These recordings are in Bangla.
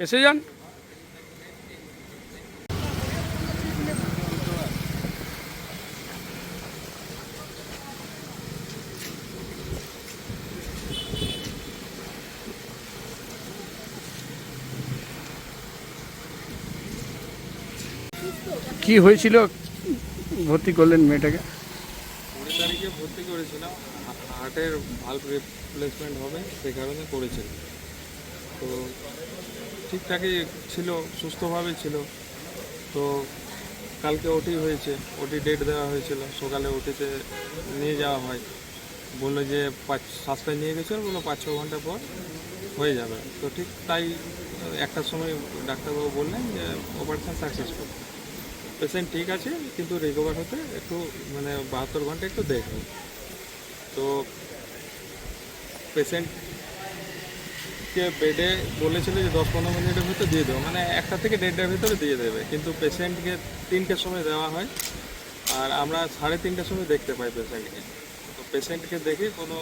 এসে যান কি হয়েছিল? ভর্তি করলেন মেয়েটাকে? কুড়ি তারিখে ভর্তি করেছিলাম। হার্টের ভাল্ব রিপ্লেসমেন্ট হবে সেই কারণে করেছিল তো ঠিকঠাকই ছিল, সুস্থভাবে ছিল। তো কালকে ওটি হয়েছে ওটি ডেট দেওয়া হয়েছিল। সকালে ওটিতে নিয়ে যাওয়া হয়। বলল যে পাঁচ সাতটায় নিয়ে গেছিল বলল পাঁচ, ছ ঘণ্টা পর হয়ে যাবে। তো ঠিক তাই একটার সময় ডাক্তারবাবু বললেন যে অপারেশন সাকসেসফুল পেশেন্ট ঠিক আছে, কিন্তু রিকভার হতে একটু মানে বাহাত্তর ঘণ্টা একটু দেখবে তো পেশেন্টকে বেডে বলেছিল যে দশ পনেরো মিনিটের ভিতরে দিয়ে দেবো মানে একটা থেকে দেড়টার ভিতরে দিয়ে দেবে, কিন্তু পেশেন্টকে তিনটের সময় দেওয়া হয়, আর আমরা সাড়ে তিনটার সময় দেখতে পাই পেশেন্টকে তো পেশেন্টকে দেখে কোনো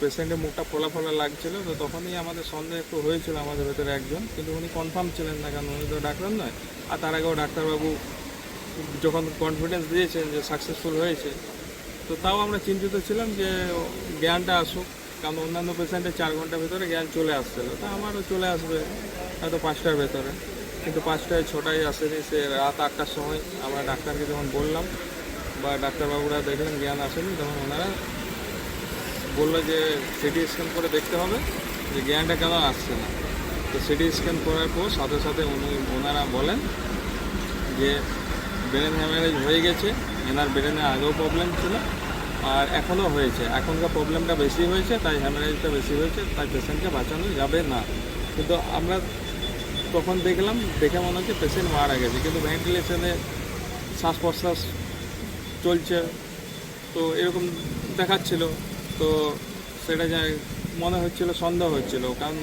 পেশেন্টের মুখটা ফোলা ফোলা লাগছিল, তো তখনই আমাদের সন্দেহ একটু হয়েছিল আমাদের ভেতরে একজন, কিন্তু উনি কনফার্ম ছিলেন না কারণ উনি তো ডাক্তার নয়। আর তার আগেও ডাক্তারবাবু যখন কনফিডেন্স দিয়েছেন যে সাকসেসফুল হয়েছে, তো তাও আমরা চিন্তিত ছিলাম যে জ্ঞানটা আসুক, কারণ অন্যান্য পেশেন্টের চার ঘণ্টার ভেতরে জ্ঞান চলে আসছিল তা আমারও চলে আসবে, হয়তো পাঁচটার ভেতরে। কিন্তু পাঁচটায়, ছটায় আসেনি, সে রাত আটটার সময় আমরা ডাক্তারকে যখন বললাম, বা ডাক্তারবাবুরা দেখলেন, জ্ঞান আসেনি, তখন ওনারা বলল যে সিটি স্ক্যান করে দেখতে হবে যে জ্ঞানটা কেন আসছে না। তো সিটি স্ক্যান করার পর সাথে সাথে উনি, ওনারা বলেন যে ব্রেন হ্যামারেজ হয়ে গেছে, এনার ব্রেনে আগেও প্রবলেম ছিল আর এখনও হয়েছে। এখনকার প্রবলেমটা বেশি হয়েছে, তাই হ্যামারেজটা বেশি হয়েছে, তাই পেশেন্টকে বাঁচানো যাবে না। কিন্তু আমরা তখন দেখলাম, দেখে মনে হচ্ছে পেশেন্ট মারা গেছে, কিন্তু ভেন্টিলেশনে শ্বাস প্রশ্বাস চলছে। তো এরকম দেখাচ্ছিল। তো সেটা যা মনে হচ্ছিল সন্দেহ হচ্ছিল। কারণ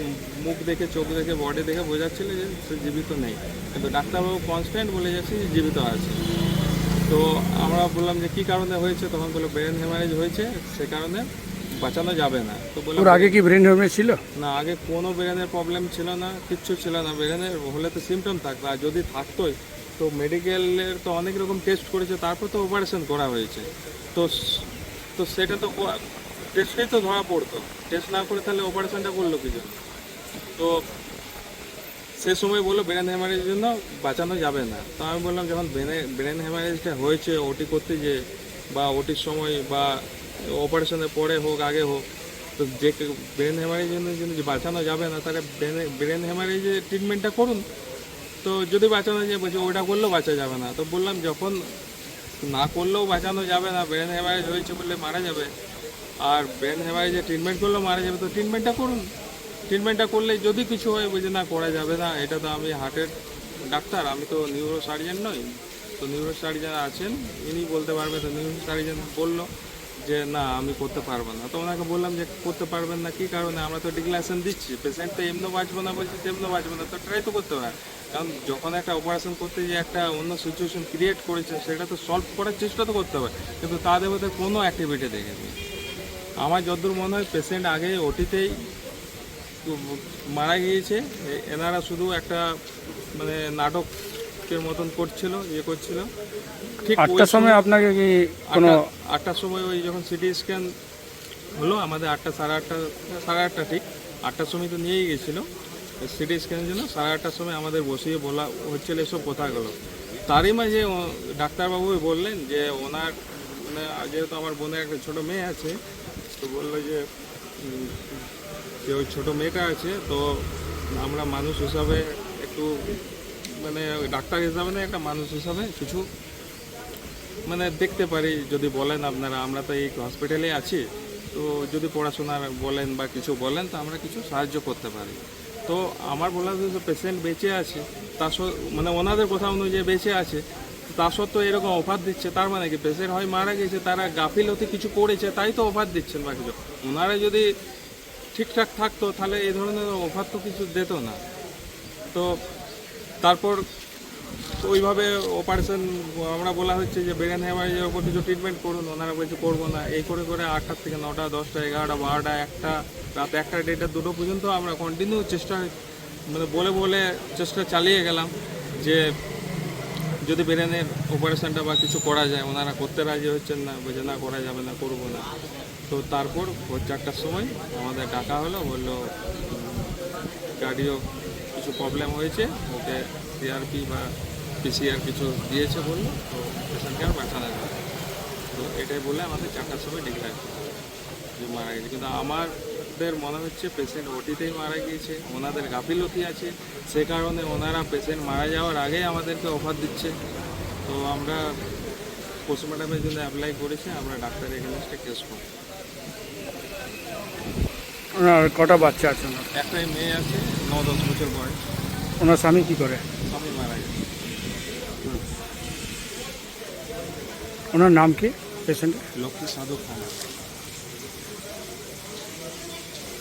মুখ দেখে চোখ দেখে বডি দেখে বোঝাচ্ছিল যে সে জীবিত নেই। কিন্তু ডাক্তারবাবু কনস্ট্যান্ট বলে যাচ্ছে যে জীবিত আছে। তো আমরা বললাম যে কী কারণে হয়েছে? তখন বলল ব্রেন হ্যামারেজ হয়েছে সে কারণে বাঁচানো যাবে না। তো বললাম আগে কি ব্রেন হ্যামারেজ ছিল? না আগে কোনো ব্রেনের প্রবলেম ছিল না কিচ্ছু ছিল না। ব্রেনের হলে তো সিমটম থাকতো আর যদি থাকতোই তো মেডিকেলের তো অনেক রকম টেস্ট করেছে তারপর তো অপারেশন করা হয়েছে। তো তো সেটা তো টেস্টেই তো ধরা পড়তো। টেস্ট না করে তাহলে অপারেশনটা করল কি জন্য তো সে সময় বলল ব্রেন হ্যামারেজের জন্য বাঁচানো যাবে না। তো আমি বললাম, যখন ব্রেনে ব্রেন হ্যামারেজটা হয়েছে ওটি করতে যে বা ওটির সময় বা অপারেশনের পরে হোক, আগে হোক, তো যে ব্রেন হ্যামারেজের জন্য যে বাঁচানো যাবে না, তাহলে ব্রেনে ব্রেন হ্যামারেজের ট্রিটমেন্টটা করুন। তো যদি বাঁচানো যায়, বলছে, ওটা করলেও বাঁচা যাবে না। তো বললাম, যখন না করলেও বাঁচানো যাবে না ব্রেন হ্যামারেজ হয়েছে বললে মারা যাবে। আর ব্রেন হ্যামারেজে ট্রিটমেন্ট করলেও মারা যাবে, তো ট্রিটমেন্টটা করুন। ট্রিটমেন্টটা করলে যদি কিছু হয় বুঝে না, করা যাবে না, এটা তো আমি হার্টের ডাক্তার, আমি তো নিউরো সার্জন নই। তো নিউরো সার্জন আছেন, ইনি বলতে পারবে, তো নিউরো সার্জন বলল যে, না, আমি করতে পারব না। তো ওনাকে বললাম যে, করতে পারবেন না, কী কারণে? আমরা তো ডিক্লারেশন দিচ্ছি পেশেন্ট তো এমনি বাঁচবো না, বলছি তেমনি বাঁচবো না, তো ট্রাই তো করতে হয় কারণ যখন একটা অপারেশন করতে যে একটা অন্য সিচুয়েশন ক্রিয়েট করেছে, সেটা তো সলভ করার চেষ্টা তো করতে হবে, কিন্তু তাদের মধ্যে কোনো অ্যাক্টিভিটি দেখেনি। আমার যতদূর মনে হয় পেশেন্ট আগে ওটিতেই মারা গিয়েছে। এনারা শুধু একটা মানে নাটকের মতন করছিল ইয়ে করছিল। ঠিক আটটার সময় আপনাকে কি কোনো আটটার সময় ওই যখন সিটি স্ক্যান হলো আমাদের আটটা সাড়ে আটটা সাড়ে আটটা ঠিক আটটার সময় তো নিয়েই গেছিল। সিটি স্ক্যানের জন্য সাড়ে আটটার সময় আমাদের বসিয়ে বলা হচ্ছিল এসব কথাগুলো তারই মাঝে ডাক্তারবাবু বললেন যে ওনার মানে যেহেতু আমার বোনের একটা ছোটো মেয়ে আছে তো বলল যে যে ওই ছোটো মেয়েটা আছে, তো আমরা মানুষ হিসাবে একটু মানে ডাক্তার হিসাবে না, একটা মানুষ হিসাবে কিছু মানে দেখতে পারি, যদি বলেন আপনারা, আমরা তো এই হসপিটালে আছি, তো যদি পড়াশোনার বলেন বা কিছু বলেন, তো আমরা কিছু সাহায্য করতে পারি। তো আমার বলা যে পেশেন্ট বেঁচে আছে স- মানে ওনাদের কথা অনুযায়ী বেঁচে আছে তা সত্ত্বেও এরকম অফার দিচ্ছে, তার মানে কি? পেশেন্ট হয় মারা গেছে, তারা গাফিলতি কিছু করেছে, তাই তো অফার দিচ্ছেন বা কিছু ওনারা যদি ঠিকঠাক থাকতো, তাহলে এই ধরনের অফার তো কিছু দিত না। তো তারপর ওইভাবে অপারেশন আমরা বলা হচ্ছে যে ব্রেন হ্যামারেজের ওপর কিছু ট্রিটমেন্ট করুন, ওনারা বলছে করব না। এই করে করে আটটা থেকে নটা, দশটা, এগারোটা, বারোটা, একটা, রাত একটা, দেড়টা, দুটো পর্যন্ত আমরা কন্টিনিউ চেষ্টা মানে বলে বলে চেষ্টা চালিয়ে গেলাম যে যদি ব্রেনের অপারেশনটা বা কিছু করা যায়, ওনারা করতে রাজি হচ্ছেন না, বলছে, না, করা যাবে না, করব না। তো তারপর ভোর চারটার সময় আমাদের ডাকা হলো, বলল, গাড়িও কিছু প্রবলেম হয়েছে, ওকে সিআরপি বা পিসিআর কিছু দিয়েছে বলল, তো পেশেন্টকে আর পাঠানো যাবে তো এটাই বলে আমাদের চারটার সময় ডিক্লেয়ার যে মারা গেছে। কিন্তু আমাদের মনে হচ্ছে পেশেন্ট ওটিতেই মারা গিয়েছে ওনাদের গাফিলতি আছে। সে কারণে ওনারা পেশেন্ট মারা যাওয়ার আগেই আমাদেরকে অফার দিচ্ছে। তো আমরা পোস্টমর্টমের জন্য অ্যাপ্লাই করেছি আমরা ডাক্তারের এগেনস্টে কেস করব। ওনার কটা বাচ্চা আছে ওনার? একটাই মেয়ে আছে ন দশ বছর বয়স। ওনার স্বামী কি করে? স্বামী মারা গেছে। ওনার নাম কি পেশেন্ট লক্ষ্মী সাধু খান।